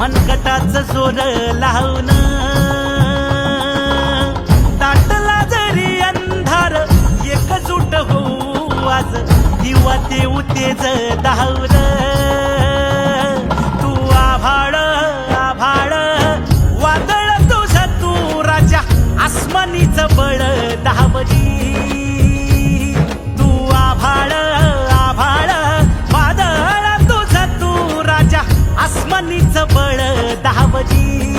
मनगटाच सोर लावून दाटला जरी अंधार एकजूट होऊ आज दिवा देऊ तेज धावलं दावरी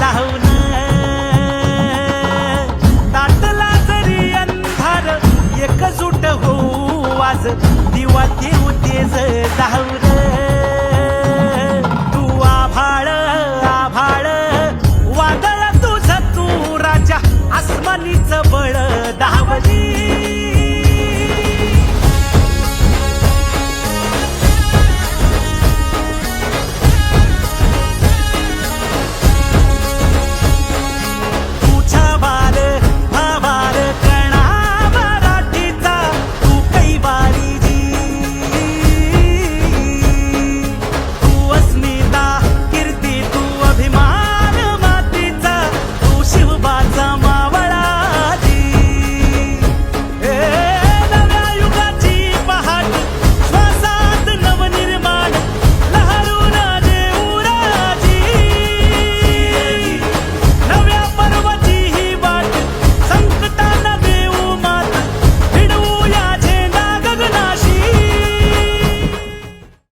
लावून ताटला जरी अंधार एकजूट होऊ आज. दिवा देऊ तेज धावर